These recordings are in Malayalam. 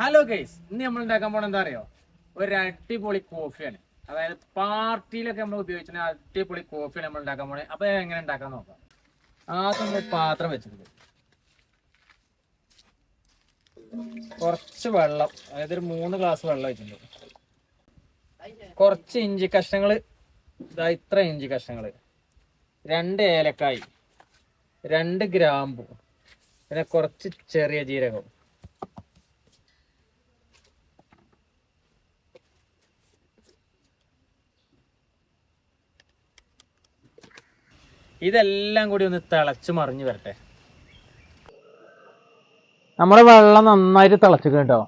ഹലോ ഗൈസ് ഇന്ന് നമ്മൾ ഉണ്ടാക്കാൻ പോണ എന്താ അറിയോ? ഒരു അടിപൊളി കോഫിയാണ് അതായത് പാർട്ടിയിലൊക്കെ നമ്മൾ ഉപയോഗിക്കുന്ന അടിപൊളി കോഫിയാണ് നമ്മൾ ഉണ്ടാക്കാൻ പോണേ അപ്പൊ എങ്ങനെ ഉണ്ടാക്കാൻ നോക്കാം. ആദ്യം നമ്മൾ പാത്രം വെച്ചിട്ടുണ്ട്. കുറച്ച് വെള്ളം അതായത് ഒരു മൂന്ന് ഗ്ലാസ് വെള്ളം വെച്ചിട്ടുണ്ട്. കുറച്ച് ഇഞ്ചി കഷ്ണങ്ങൾ ഇതാ ഇത്ര ഇഞ്ചി കഷ്ണങ്ങൾ രണ്ട് ഏലക്കായി. രണ്ട് ഗ്രാമ്പു. പിന്നെ കുറച്ച് ചെറിയ ജീരകം. ഇതെല്ലാം കൂടി ഒന്ന് തിളച്ച് മറിഞ്ഞു വരട്ടെ. നമ്മുടെ വെള്ളം നന്നായിട്ട് തിളച്ചു കേട്ടോ.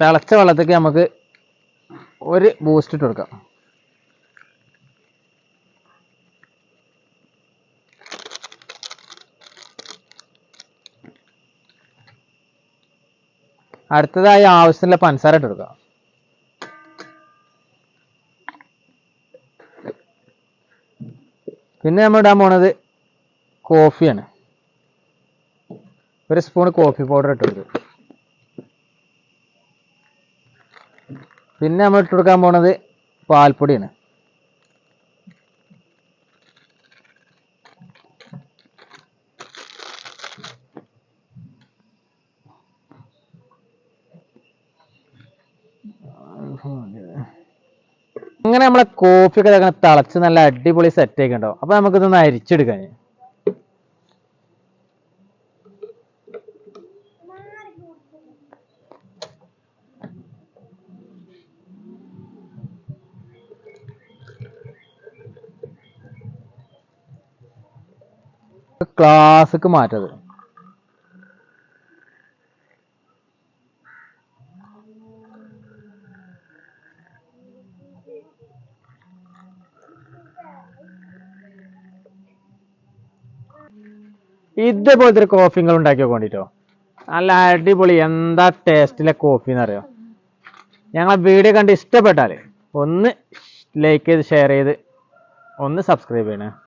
തിളച്ച വെള്ളത്തേക്ക് നമുക്ക് ഒരു ബൂസ്റ്റ് ഇട്ട് കൊടുക്കാം. അടുത്തതായി ആവശ്യത്തിനുള്ള പഞ്ചസാര ഇട്ട് കൊടുക്കാം. പിന്നെ നമ്മൾ ഇടാൻ പോണത് കോഫിയാണ്. ഒരു സ്പൂൺ കോഫി പൗഡർ ഇട്ട് കൊടുക്കും. പിന്നെ നമ്മൾ ഇട്ട് കൊടുക്കാൻ പോണത് പാൽപ്പൊടിയാണ്. അങ്ങനെ നമ്മളെ കോഫി ഒക്കെ അങ്ങനെ തിളച്ച് നല്ല അടിപൊളി സെറ്റ് ആക്കി ഉണ്ടാവും. അപ്പൊ നമുക്കിതൊന്ന് അരിച്ചെടുക്കാൻ ക്ലാസ്ക്ക് മാറ്റത് ഇതേപോലത്തെ ഒരു കോഫി നിങ്ങൾ ഉണ്ടാക്കി വേണ്ടിട്ടോ നല്ല അടിപൊളി. എന്താ ടേസ്റ്റിലെ കോഫി എന്നറിയോ ഞങ്ങളെ വീഡിയോ കണ്ട് ഇഷ്ടപ്പെട്ടാൽ ഒന്ന് ലൈക്ക് ചെയ്ത് ഷെയർ ചെയ്ത് ഒന്ന് സബ്സ്ക്രൈബ് ചെയ്യണേ.